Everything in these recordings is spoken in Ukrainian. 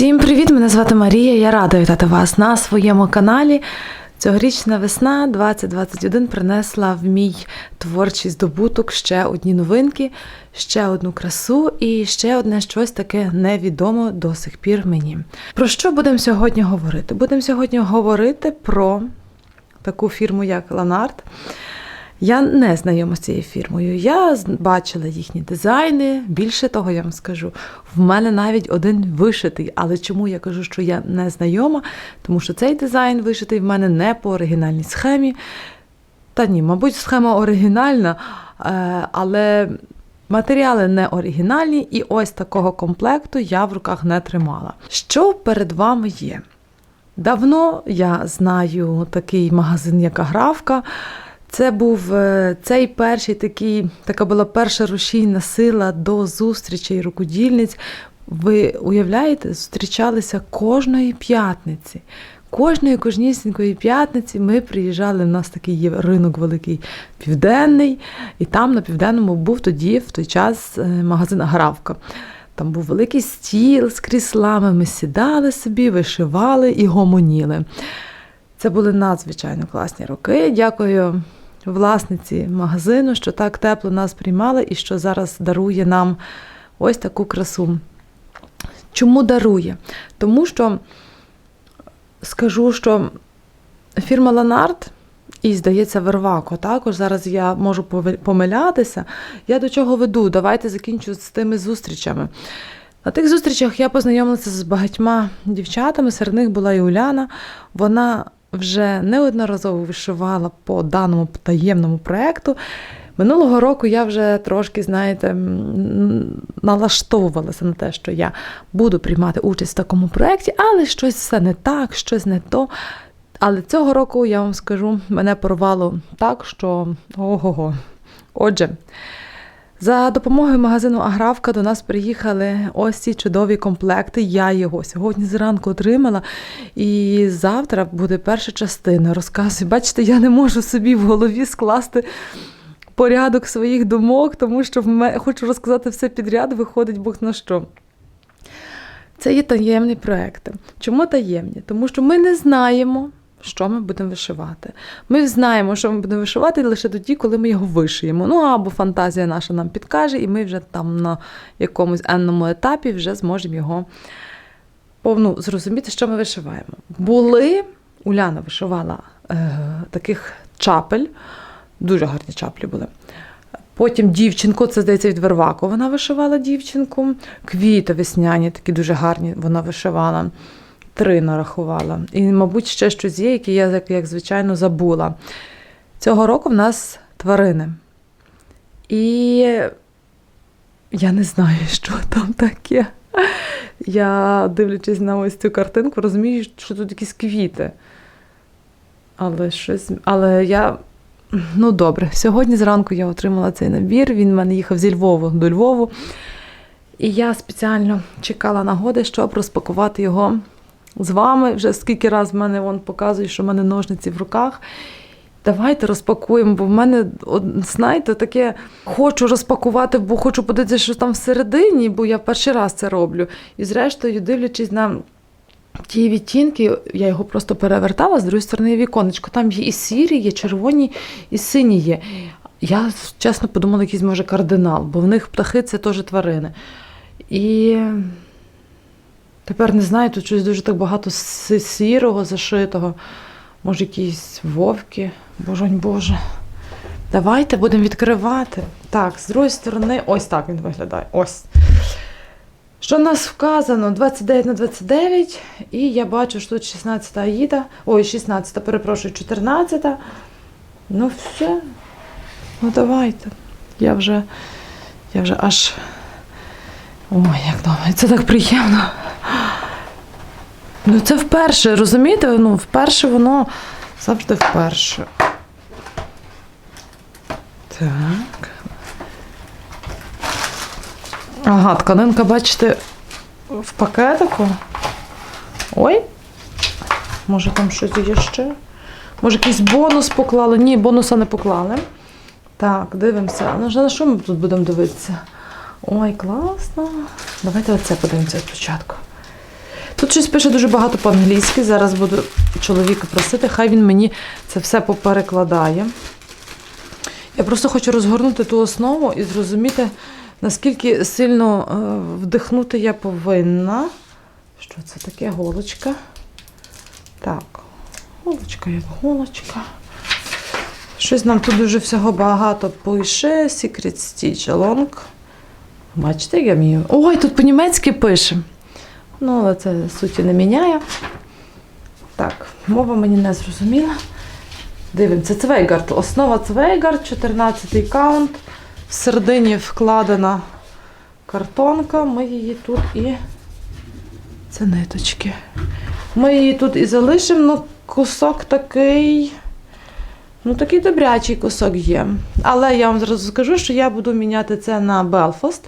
Всім привіт! Мене звати Марія. Я рада вітати вас на своєму каналі. Цьогорічна весна 2021 принесла в мій творчий здобуток ще одні новинки, ще одну красу і ще одне щось таке невідомо до сих пір мені. Про що будемо сьогодні говорити? Будемо сьогодні говорити про таку фірму, як Ланарт. Я не знайома з цією фірмою. Я бачила їхні дизайни. Більше того, я вам скажу, в мене навіть один вишитий. Але чому я кажу, що я не знайома? Тому що цей дизайн вишитий в мене не по оригінальній схемі. Та ні, мабуть, схема оригінальна, е, але матеріали не оригінальні, і ось такого комплекту я в руках не тримала. Що перед вами є? Давно я знаю такий магазин, як Аграфка. Це був е, цей перший такий, така була перша рушійна сила до зустрічей рукодільниць. Ви уявляєте, зустрічалися кожної п'ятниці. Кожної кожнісінької п'ятниці ми приїжджали. У нас такий є ринок великий південний, і там на південному був тоді, в той час, е, магазин Аграфка. Там був великий стіл з кріслами. Ми сідали собі, вишивали і гомоніли. Це були надзвичайно класні роки. Дякую власниці магазину, що так тепло нас приймала і що зараз дарує нам ось таку красу. Чому дарує? Тому що скажу, що фірма Ланарт. І, здається, Вервако також. Зараз я можу помилятися. Я до чого веду? Давайте закінчу з тими зустрічами. На тих зустрічах я познайомилася з багатьма дівчатами, серед них була і Уляна. Вона вже неодноразово вишивала по даному таємному проєкту. Минулого року я вже трошки, знаєте, налаштовувалася на те, що я буду приймати участь в такому проєкті, але щось все не так, щось не то. Але цього року я вам скажу, мене порвало так, що ого-го. Отже, за допомогою магазину Аграфка до нас приїхали ось ці чудові комплекти. Я його сьогодні зранку отримала. І завтра буде перша частина. Розказую. Бачите, я не можу собі в голові скласти порядок своїх думок, тому що в хочу розказати все підряд, виходить Бог на що. Це є таємні проекти. Чому таємні? Тому що ми не знаємо, що ми будемо вишивати. Ми знаємо, що ми будемо вишивати лише тоді, коли ми його вишиємо. Ну або фантазія наша нам підкаже, і ми вже там на якомусь енному етапі вже зможемо його повну зрозуміти, що ми вишиваємо. Були, Уляна вишивала е, таких чапель, дуже гарні чаплі були. Потім дівчинку, це здається від Вервако, вона вишивала дівчинку. Квіти весняні, такі дуже гарні, вона вишивала. Три нарахувала. І, мабуть, ще щось є, яке я, як, як звичайно, забула. Цього року в нас тварини. І я не знаю, що там таке. Я, дивлячись на ось цю картинку, розумію, що тут якісь квіти. Але щось. Але я. Ну, добре, сьогодні зранку я отримала цей набір. Він в мене їхав зі Львову до Львову. І я спеціально чекала нагоди, щоб розпакувати його з вами. Вже скільки раз в мене вон показує, що в мене ножниці в руках. Давайте розпакуємо, бо в мене, знаєте, таке хочу розпакувати, бо хочу подивитися, що там всередині, бо я перший раз це роблю. І зрештою, дивлячись на ті відтінки, я його просто перевертала, з другої сторони віконечко. Там є і сірі, є червоні, і сині є. Я чесно подумала, якийсь може кардинал, бо в них птахи це теж тварини. І тепер не знаю, тут щось дуже так багато сірого зашитого. Може, якісь вовки, божонь Боже. Давайте будемо відкривати. Так, з другої сторони, ось так він виглядає. Ось. Що в нас вказано? 29 на 29, і я бачу, що тут 16 Аїда. Ой, 16, перепрошую, 14. Ну, все. Ну, давайте. Я вже, я вже аж. Ой, як добре, це так приємно. Ну, це вперше, розумієте? Ну, вперше воно завжди вперше. Так. Ага, тканинка, бачите, в пакетику. Ой. Може там щось є ще? Може, якийсь бонус поклали? Ні, бонуса не поклали. Так, дивимося. Ну, на що ми тут будемо дивитися? Ой, класно. Давайте оце подивимося спочатку. Тут щось пише дуже багато по-англійськи. Зараз буду чоловіка просити, хай він мені це все поперекладає. Я просто хочу розгорнути ту основу і зрозуміти, наскільки сильно е, вдихнути я повинна. Що це таке голочка? Так, голочка як голочка. Щось нам тут дуже всього багато пише. Secret Stitch Along. Бачите, я вмію. Ой, тут по-німецьки пише. Ну, але це суті не міняє. Так, мова мені не зрозуміла. Дивимося, Цвейгард. Основа Цвейгард, 14-й каунт. В середині вкладена картонка. Ми її тут і. Це ниточки. Ми її тут і залишимо, ну кусок такий. Ну, такий добрячий кусок є. Але я вам зразу скажу, що я буду міняти це на Белфаст.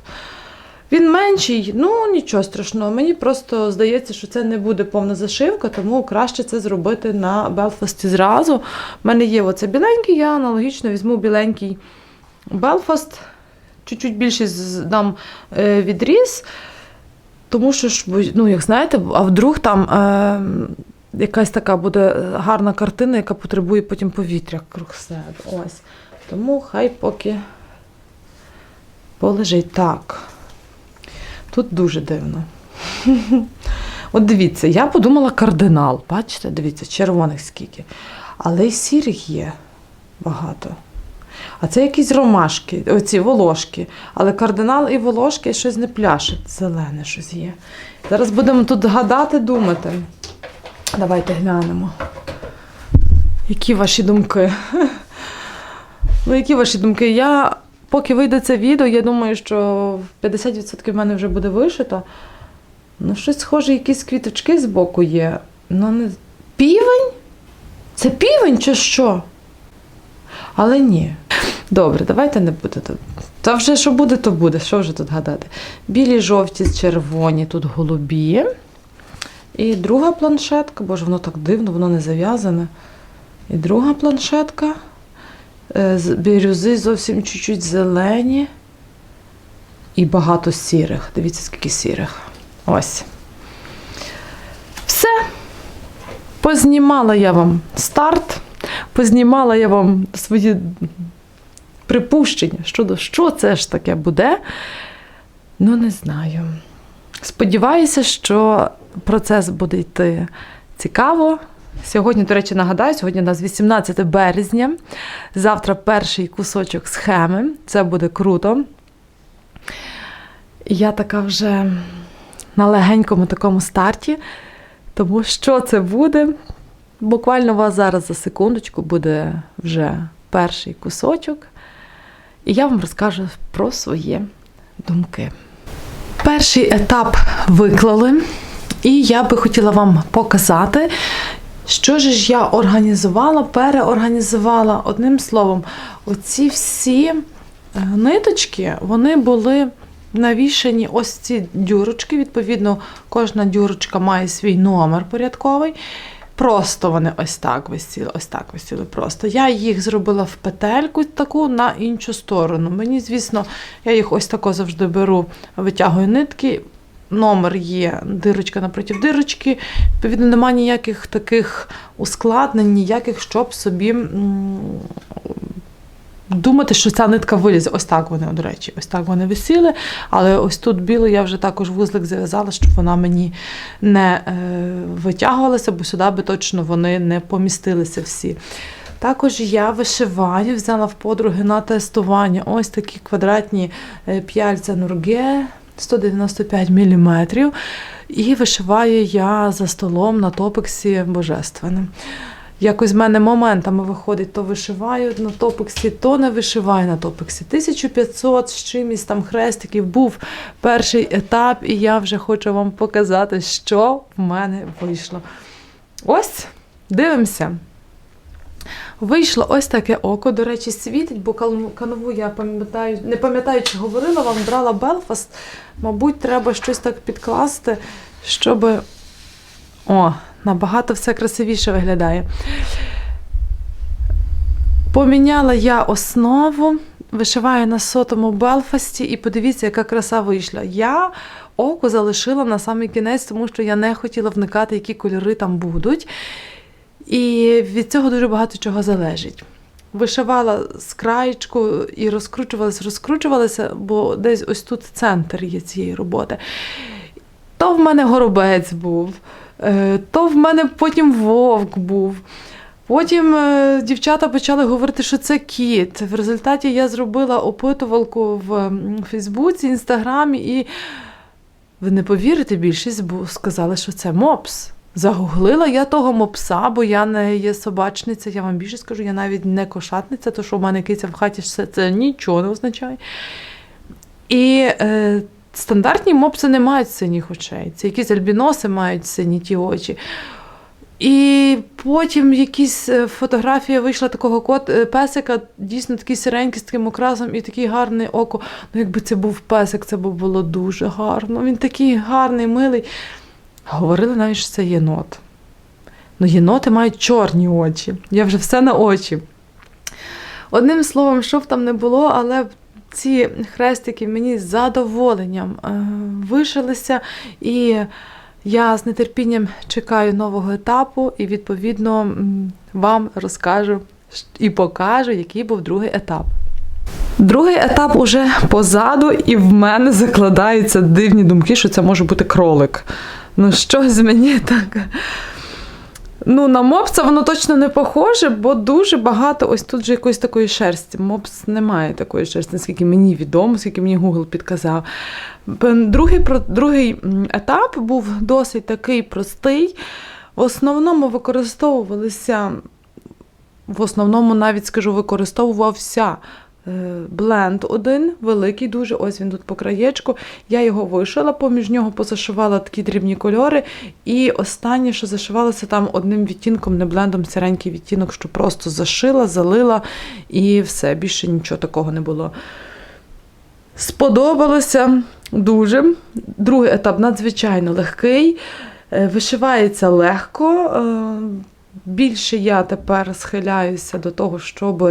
Він менший, ну нічого страшного. Мені просто здається, що це не буде повна зашивка, тому краще це зробити на Белфасті зразу. У мене є оце біленький, я аналогічно візьму біленький Белфаст, чуть-чуть більший дам е, відріз. Тому що ж, ну, як знаєте, а вдруг там е, якась така буде гарна картина, яка потребує потім повітря круг себе. Ось. Тому хай поки полежить так. Тут дуже дивно. От дивіться, я подумала кардинал. Бачите, дивіться, червоних скільки. Але й сірих є багато. А це якісь ромашки, оці волошки. Але кардинал і волошки щось не пляшуть. Зелене щось є. Зараз будемо тут гадати, думати. Давайте глянемо. Які ваші думки? Ну, які ваші думки? Я, поки вийде це відео, я думаю, що 50% в мене вже буде вишито. Ну, щось схоже, якісь квіточки з боку є. Ну, не... Півень? Це півень чи що? Але ні. Добре, давайте не буде тут. Та вже що буде, то буде. Що вже тут гадати? Білі, жовті, червоні, тут голубі. І друга планшетка, боже, воно так дивно, воно не зав'язане. І друга планшетка. Е, Бірюзи зовсім чуть-чуть зелені. І багато сірих. Дивіться, скільки сірих. Ось. Все. Познімала я вам старт, познімала я вам свої припущення щодо що це ж таке буде. Ну, не знаю. Сподіваюся, що процес буде йти цікаво. Сьогодні, до речі, нагадаю, сьогодні у нас 18 березня. Завтра перший кусочок схеми. Це буде круто. Я така вже на легенькому такому старті. Тому що це буде? Буквально у вас зараз за секундочку буде вже перший кусочок. І я вам розкажу про свої думки. Перший етап виклали, і я би хотіла вам показати, що ж я організувала, переорганізувала. Одним словом, оці всі е, ниточки, вони були навішані ось ці дюрочки. Відповідно, кожна дюрочка має свій номер порядковий. Просто вони ось так висіли, ось так висіли просто. Я їх зробила в петельку таку на іншу сторону. Мені, звісно, я їх ось тако завжди беру, витягую нитки. Номер є дирочка напроти дирочки. Відповідно, немає ніяких таких ускладнень, ніяких, щоб собі думати, що ця нитка вилізе. Ось так вони, до речі, ось так вони висіли. Але ось тут біло я вже також вузлик зав'язала, щоб вона мені не е, витягувалася, бо сюди би точно вони не помістилися всі. Також я вишиваю, взяла в подруги на тестування ось такі квадратні е, п'яльця Нурге 195 мм. І вишиваю я за столом на топексі божественним. Якось в мене моментами виходить, то вишиваю на топексі, то не вишиваю на топексі. 1500 з чимось там хрестиків був перший етап, і я вже хочу вам показати, що в мене вийшло. Ось, дивимося. Вийшло ось таке око. До речі, світить, бо канву я пам'ятаю, не пам'ятаю, чи говорила вам, брала Белфаст. Мабуть, треба щось так підкласти, щоб. О, набагато все красивіше виглядає. Поміняла я основу, вишиваю на сотому Белфасті, і подивіться, яка краса вийшла. Я око залишила на самий кінець, тому що я не хотіла вникати, які кольори там будуть. І від цього дуже багато чого залежить. Вишивала з краєчку і розкручувалася, розкручувалася, бо десь ось тут центр є цієї роботи. То в мене горобець був, е, то в мене потім вовк був. Потім е, дівчата почали говорити, що це кіт. В результаті я зробила опитувалку в Фейсбуці, Інстаграмі, і ви не повірите, більшість сказали, що це мопс. Загуглила я того мопса, бо я не є собачниця. Я вам більше скажу, я навіть не кошатниця, то що в мене киця в хаті все це нічого не означає. І е, стандартні мопси не мають синіх очей. Це якісь альбіноси мають сині ті очі. І потім якісь е, фотографія вийшла такого кот, е, песика, дійсно такий сиренький з таким окрасом і такий гарний око. Ну, якби це був песик, це б було дуже гарно. Він такий гарний, милий. Говорили навіть, що це єнот. Ну, єноти мають чорні очі. Я вже все на очі. Одним словом, що б там не було, але ці хрестики мені з задоволенням е, вишилися. І я з нетерпінням чекаю нового етапу, і, відповідно, вам розкажу і покажу, який був другий етап. Другий етап уже позаду, і в мене закладаються дивні думки, що це може бути кролик. Ну, щось мені так. Ну, на мопса воно точно не похоже, бо дуже багато ось тут же якоїсь такої шерсті. Мопс не має такої шерсті, наскільки мені відомо, скільки мені Google підказав. Другий, другий етап був досить такий простий. В основному використовувалися, в основному навіть скажу, використовувався бленд один, великий дуже, ось він тут по краєчку. Я його вишила, поміж нього позашивала такі дрібні кольори. І останнє, що зашивалося там одним відтінком, не блендом, сіренький відтінок, що просто зашила, залила і все, більше нічого такого не було. Сподобалося дуже. Другий етап надзвичайно легкий, е, вишивається легко. Більше я тепер схиляюся до того, щоб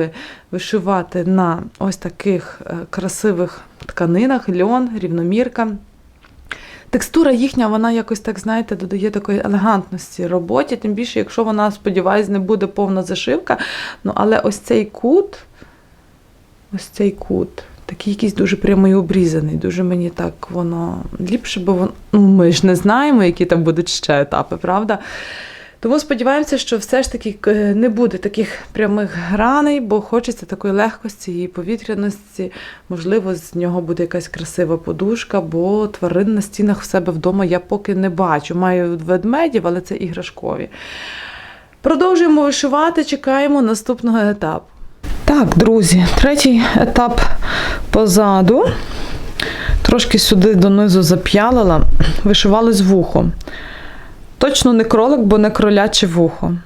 вишивати на ось таких е, красивих тканинах, льон, рівномірка. Текстура їхня, вона якось так, знаєте, додає такої елегантності роботі, тим більше, якщо вона, сподіваюсь, не буде повна зашивка. Ну, але ось цей кут, ось цей кут, такий якийсь дуже прямий обрізаний, дуже мені так воно ліпше, бо воно, ну, ми ж не знаємо, які там будуть ще етапи, правда? Тому сподіваємося, що все ж таки е, не буде таких прямих граней, бо хочеться такої легкості і повітряності. Можливо, з нього буде якась красива подушка, бо тварин на стінах в себе вдома я поки не бачу. Маю ведмедів, але це іграшкові. Продовжуємо вишивати, чекаємо наступного етапу. Так, друзі, третій етап позаду. Трошки сюди донизу зап'ялила, вишивали з вухом. Точно не кролик, бо не кроляче вухо.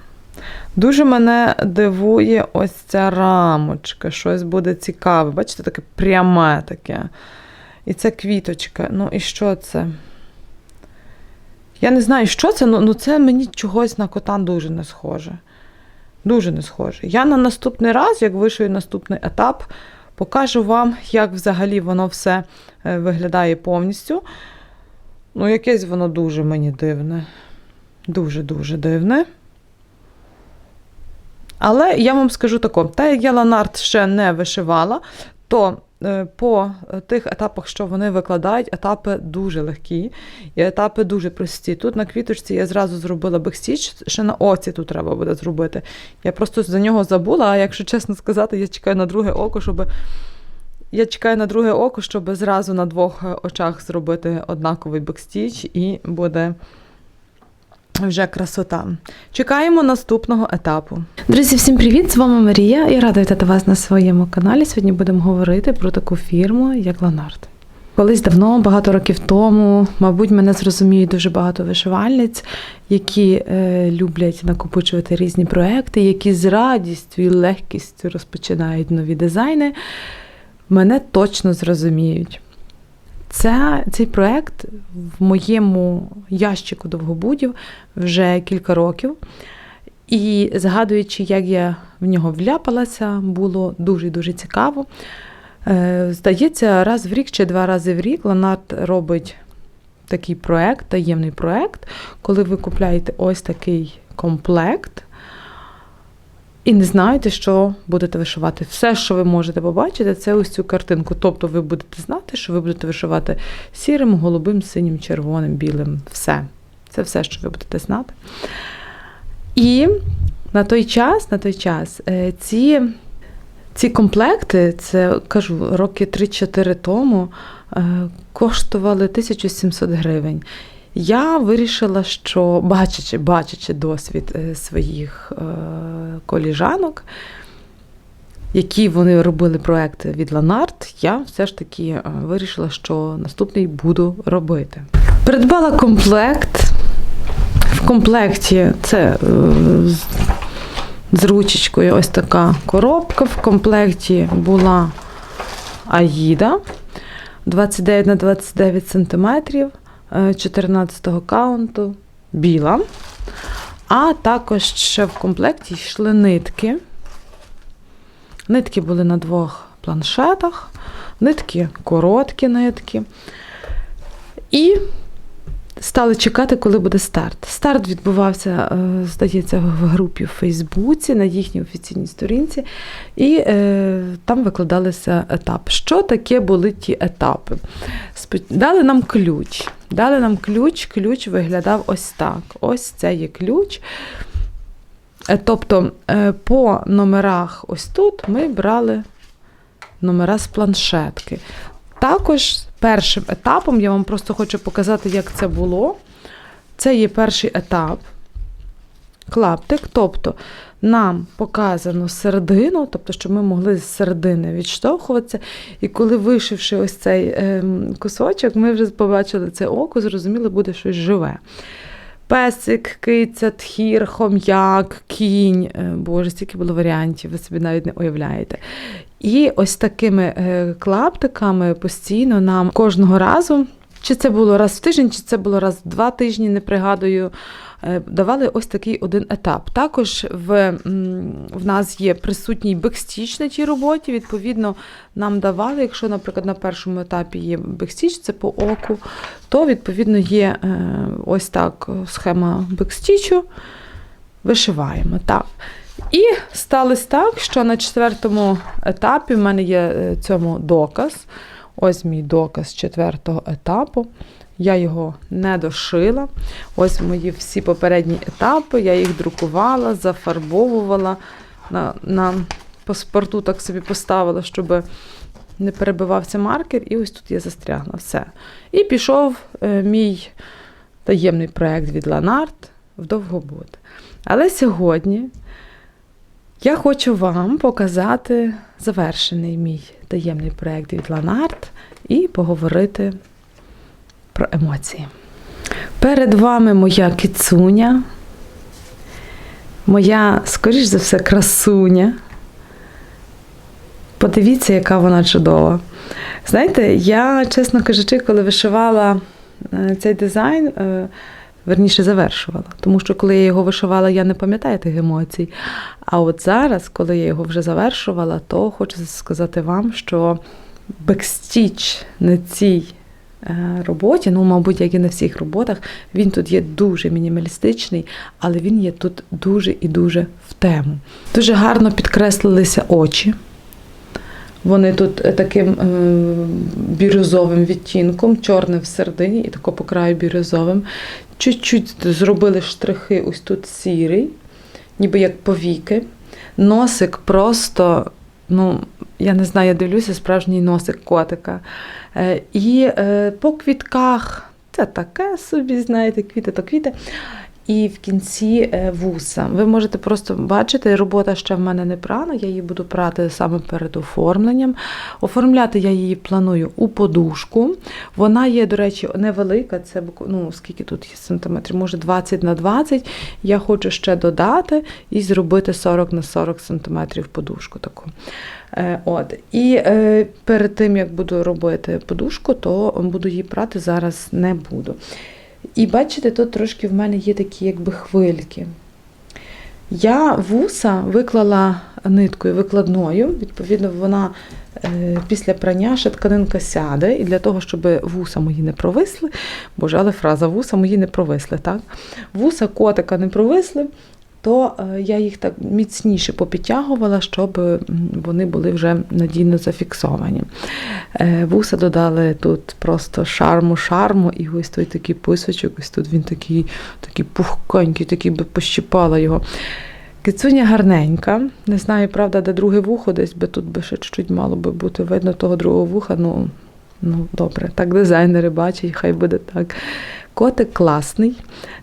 Дуже мене дивує ось ця рамочка. Щось буде цікаве. Бачите, таке пряме таке. І це квіточка. Ну і що це? Я не знаю, що це, ну, ну це мені чогось на кота дуже не схоже. Дуже не схоже. Я на наступний раз, як вишию наступний етап, покажу вам, як взагалі воно все е, виглядає повністю. Ну, якесь воно дуже мені дивне. Дуже-дуже дивне. Але я вам скажу тако: та як я ланарт ще не вишивала, то е, по тих етапах, що вони викладають, етапи дуже легкі і етапи дуже прості. Тут на квіточці я зразу зробила бекстіч, ще на оці тут треба буде зробити. Я просто за нього забула, а якщо чесно сказати, я чекаю на друге око, щоб. Я чекаю на друге око, щоб зразу на двох очах зробити однаковий бекстіч, і буде вже красота. Чекаємо наступного етапу. Друзі, всім привіт! З вами Марія. Я рада вітати вас на своєму каналі. Сьогодні будемо говорити про таку фірму, як Ланарт. Колись давно, багато років тому, мабуть, мене зрозуміють дуже багато вишивальниць, які е, люблять накопичувати різні проекти, які з радістю і легкістю розпочинають нові дизайни. Мене точно зрозуміють. Це, цей проект в моєму ящику довгобудів вже кілька років. І згадуючи, як я в нього вляпалася, було дуже-дуже цікаво. Е, Здається, раз в рік чи два рази в рік Ланарт робить такий проект, таємний проект, коли ви купляєте ось такий комплект. І не знаєте, що будете вишивати. Все, що ви можете побачити, це ось цю картинку. Тобто ви будете знати, що ви будете вишивати сірим, голубим, синім, червоним, білим. Все. Це все, що ви будете знати. І на той час, на той час, е, ці, ці комплекти, це кажу, роки 3-4 тому, е, коштували 1700 гривень. Я вирішила, що бачачи, бачачи досвід е, своїх е, коліжанок, які вони робили проекти від Ланарт, я все ж таки е, вирішила, що наступний буду робити. Придбала комплект. В комплекті це з ручечкою ось така коробка. В комплекті була Аїда 29 на 29 сантиметрів. 14 каунту біла. А також ще в комплекті йшли нитки. Нитки були на двох планшетах, нитки короткі нитки. І стали чекати, коли буде старт. Старт відбувався, е, здається, в групі в Фейсбуці на їхній офіційній сторінці, і е, там викладалися етапи. Що таке були ті етапи? Дали нам ключ. Дали нам ключ, ключ виглядав ось так. Ось це є ключ. Е, Тобто е, по номерах ось тут ми брали номера з планшетки. Також першим етапом, я вам просто хочу показати, як це було. Це є перший етап. Клаптик, тобто нам показано середину, тобто, щоб ми могли з середини відштовхуватися. І коли вишивши ось цей ем, кусочок, ми вже побачили це око, зрозуміли, буде щось живе. Песик, киця, тхір, хом'як, кінь. Е, Боже, стільки було варіантів, ви собі навіть не уявляєте. І ось такими е, клаптиками постійно нам кожного разу, чи це було раз в тиждень, чи це було раз в два тижні, не пригадую, е, давали ось такий один етап. Також в, в нас є присутній бекстіч на тій роботі. Відповідно, нам давали, якщо, наприклад, на першому етапі є бекстіч, це по оку, то відповідно є е, ось так схема бекстічу. Вишиваємо. Так. І сталося так, що на четвертому етапі в мене є е, цьому доказ. Ось мій доказ четвертого етапу. Я його не дошила. Ось мої всі попередні етапи. Я їх друкувала, зафарбовувала на, на паспорту, так собі поставила, щоб не перебивався маркер. І ось тут я застрягла. Все. І пішов е, мій таємний проєкт від Ланарт в Довгобуд. Але сьогодні я хочу вам показати завершений мій таємний проєкт від Ланарт і поговорити про емоції. Перед вами моя кицуня, моя, скоріш за все, красуня. Подивіться, яка вона чудова. Знаєте, я, чесно кажучи, коли вишивала е, цей дизайн, е, верніше завершувала. Тому що коли я його вишивала, я не пам'ятаю тих емоцій. А от зараз, коли я його вже завершувала, то хочу сказати вам, що бекстіч на цій е, роботі, ну, мабуть, як і на всіх роботах, він тут є дуже мінімалістичний, але він є тут дуже і дуже в тему. Дуже гарно підкреслилися очі. Вони тут е, таким е, бірюзовим відтінком, чорним всередині і тако по краю бірюзовим. Чуть-чуть зробили штрихи, ось тут сірий, ніби як повіки. Носик просто, ну, я не знаю, я дивлюся, справжній носик котика. Е, і по квітках це таке собі, знаєте, квіти то квіти. І в кінці е, вуса. Ви можете просто бачити, робота ще в мене не прана, я її буду прати саме перед оформленням. Оформляти я її планую у подушку. Вона є, до речі, невелика, це ну, скільки тут є сантиметрів, може 20 на 20. Я хочу ще додати і зробити 40 на 40 сантиметрів подушку таку. Е, От. І е, перед тим, як буду робити подушку, то буду її прати зараз не буду. І бачите, тут трошки в мене є такі якби хвильки. Я вуса виклала ниткою викладною. Відповідно, вона е, після прання ще тканинка сяде, і для того, щоб вуса мої не провисли, боже, але фраза вуса мої не провисли, так? Вуса котика не провисли, то е, я їх так міцніше попідтягувала, щоб вони були вже надійно зафіксовані. Е, Вуса додали тут просто шарму, шарму, і ось той такий писочок, ось тут він такий, такий пухконький, такий би пощипала його. Кицуня гарненька. Не знаю, правда, де друге вухо, десь би тут би ще чуть-чуть мало би бути видно того другого вуха. Ну, ну добре, так дизайнери бачать, хай буде так. Котик класний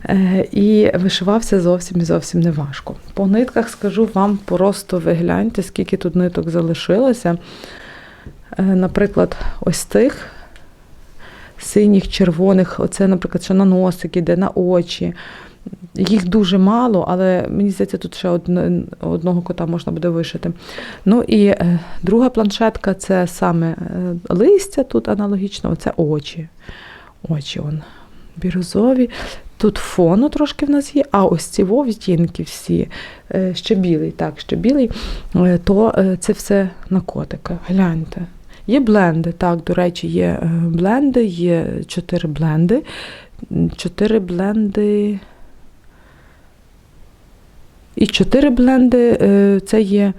е, і вишивався зовсім і зовсім не важко. По нитках скажу вам просто ви гляньте, скільки тут ниток залишилося. Е, наприклад, ось тих синіх, червоних, оце, наприклад, що на носик іде, на очі. Їх дуже мало, але мені здається, тут ще одне, одного кота можна буде вишити. Ну і е, друга планшетка це саме листя, тут аналогічно, це очі. Очі он бірюзові. Тут фону трошки в нас є, а ось ці відтінки всі, е, ще білий, так, ще білий, е, то е, це все на котика. Гляньте. Є бленди, так, до речі, є бленди, є чотири бленди. Чотири бленди. І чотири бленди це є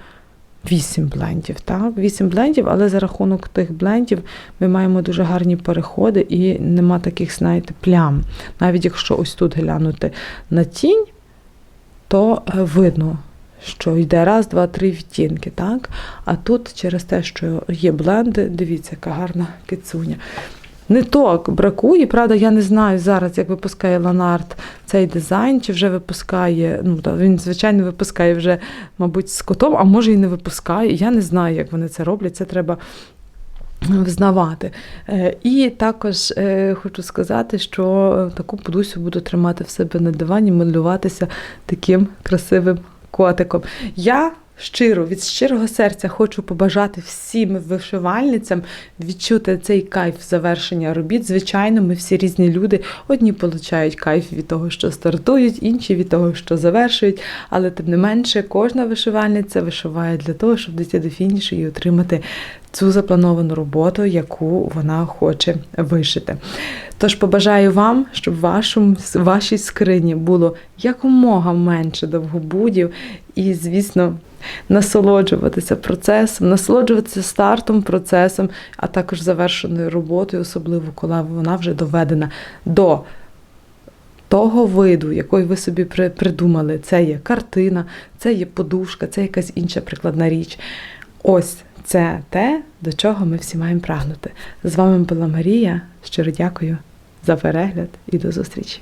вісім блендів. Так? Вісім блендів, але за рахунок тих блендів ми маємо дуже гарні переходи і нема таких, знаєте, плям. Навіть якщо ось тут глянути на тінь, то е, видно, що йде раз, два, три відтінки. Так? А тут через те, що є бленди, дивіться, яка гарна кицуня. Ниток бракує, правда, я не знаю зараз, як випускає Ланарт цей дизайн, чи вже випускає. Ну, він, звичайно, випускає вже, мабуть, з котом, а може і не випускає. Я не знаю, як вони це роблять. Це треба взнавати. Е, І також е, хочу сказати, що таку подусю буду тримати в себе на дивані, малюватися таким красивим котиком. Я щиро від щирого серця хочу побажати всім вишивальницям відчути цей кайф завершення робіт. Звичайно, ми всі різні люди. Одні получають кайф від того, що стартують, інші від того, що завершують. Але тим не менше, кожна вишивальниця вишиває для того, щоб дійти до фінішу і отримати цю заплановану роботу, яку вона хоче вишити. Тож побажаю вам, щоб вашому, вашій скрині було якомога менше довгобудів і, звісно, насолоджуватися процесом, насолоджуватися стартом процесом, а також завершеною роботою, особливо коли вона вже доведена до того виду, який ви собі придумали. Це є картина, це є подушка, це якась інша прикладна річ. Ось це те, до чого ми всі маємо прагнути. З вами була Марія. Щиро дякую за перегляд і до зустрічі.